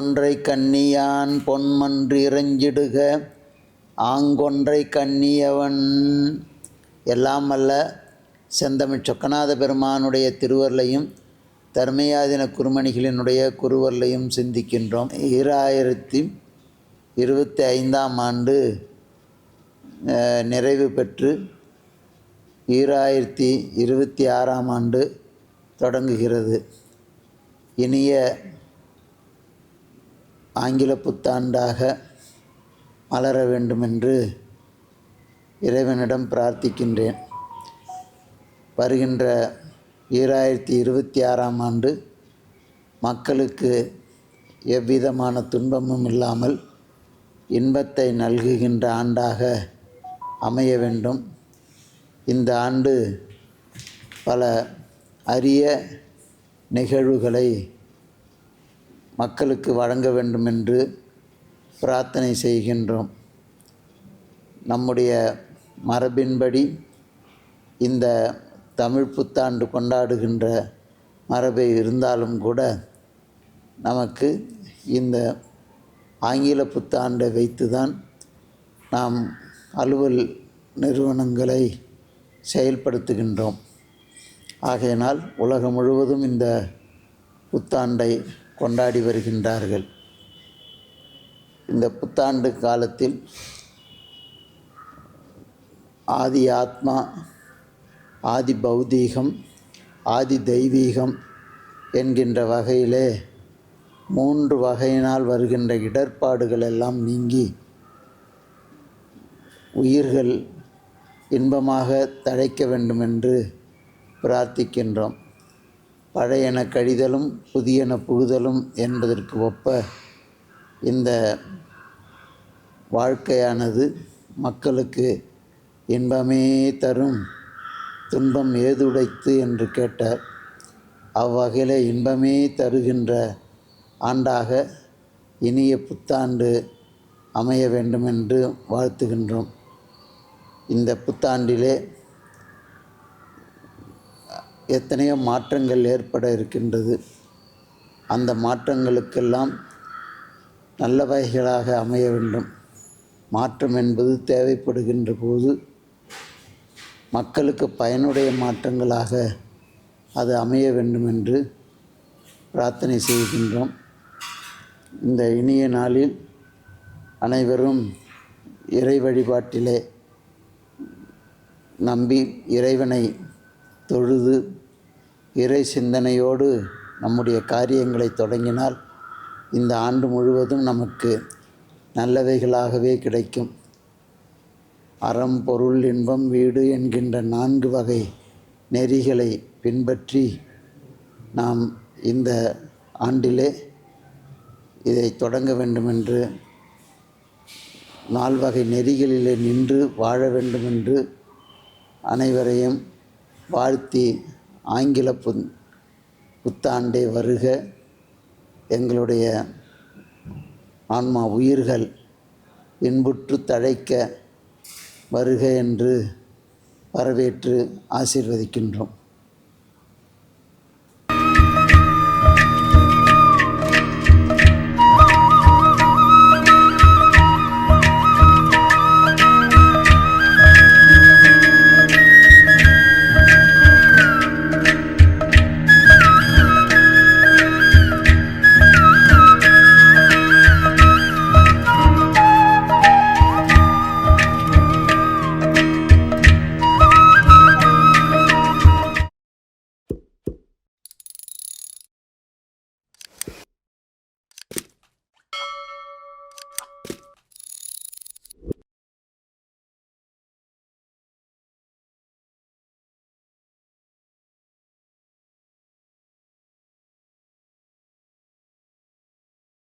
ஆங்கொன்றை கண்ணியான் பொன்மன்று இறைஞ்சிடுக ஆங்கொன்றை கண்ணியவன் எல்லாம் அல்ல செந்தமிழ் சொக்கநாத பெருமானுடைய திருவருளையும் தர்மயாதின குருமணிகளினுடைய குருவருளையும் சிந்திக்கின்றோம். ஈராயிரத்தி இருபத்தி ஐந்தாம் ஆண்டு அஹ், நிறைவு பெற்று ஈராயிரத்தி இருபத்தி ஆறாம் ஆண்டு தொடங்குகிறது. இனிய ஆங்கில புத்தாண்டாக மலர வேண்டுமென்று இறைவனிடம் பிரார்த்திக்கின்றேன். வருகின்ற ஈராயிரத்தி இருபத்தி ஆறாம் ஆண்டு மக்களுக்கு எவ்விதமான துன்பமும் இல்லாமல் இன்பத்தை நல்குகின்ற ஆண்டாக அமைய வேண்டும். இந்த ஆண்டு பல அரிய நிகழ்வுகளை மக்களுக்கு வழங்க வேண்டும் என்று பிரார்த்தனை செய்கின்றோம். நம்முடைய மரபின்படி இந்த தமிழ் புத்தாண்டு கொண்டாடுகின்ற மரபை இருந்தாலும் கூட நமக்கு இந்த ஆங்கில புத்தாண்டை வைத்து தான் நாம் அலுவல் நிறுவனங்களை செயல்படுத்துகின்றோம். ஆகையினால் உலகம் முழுவதும் இந்த புத்தாண்டை கொண்டாடி வருகின்றார்கள். இந்த புத்தாண்டு காலத்தில் ஆதி ஆத்மா ஆதி பௌதீகம் ஆதி தெய்வீகம் என்கின்ற வகையிலே மூன்று வகையினால் வருகின்ற இடர்பாடுகள் எல்லாம் நீங்கி உயிர்கள் இன்பமாக தழைக்க வேண்டும் என்று பிரார்த்திக்கின்றோம். பழையன கழிதலும் புதியன புகுதலும் என்பதற்கு ஒப்ப இந்த வாழ்க்கையானது மக்களுக்கு இன்பமே தரும் துன்பம் ஏதுடைத்து என்று கேட்டார். அவ்வகையில் இன்பமே தருகின்ற ஆண்டாக இனிய புத்தாண்டு அமைய வேண்டும் என்று வாழ்த்துகின்றோம். இந்த புத்தாண்டிலே எத்தனையோ மாற்றங்கள் ஏற்பட இருக்கின்றது. அந்த மாற்றங்களுக்கெல்லாம் நல்ல வகைகளாக அமைய வேண்டும். மாற்றம் என்பது தேவைப்படுகின்ற போது மக்களுக்கு பயனுடைய மாற்றங்களாக அது அமைய வேண்டும் என்று பிரார்த்தனை செய்கின்றோம். இந்த இனிய நாளில் அனைவரும் இறை வழிபாட்டிலே நம்பி இறைவனை தொழுது இறை சிந்தனையோடு நம்முடைய காரியங்களை தொடங்கினால் இந்த ஆண்டு முழுவதும் நமக்கு நல்லவைகளாகவே கிடைக்கும். அறம் பொருள் இன்பம் வீடு என்கின்ற நான்கு வகை நெறிகளை பின்பற்றி நாம் இந்த ஆண்டிலே இதை தொடங்க வேண்டுமென்று நால்வகை நெறிகளிலே நின்று வாழ வேண்டுமென்று அனைவரையும் வாழ்த்தி ஆங்கில புத் புத்தாண்டே வருக. எங்களுடைய ஆன்மா உயிர்கள் இன்புற்று தழைக்க வருக என்று வரவேற்று ஆசீர்வதிக்கின்றோம்.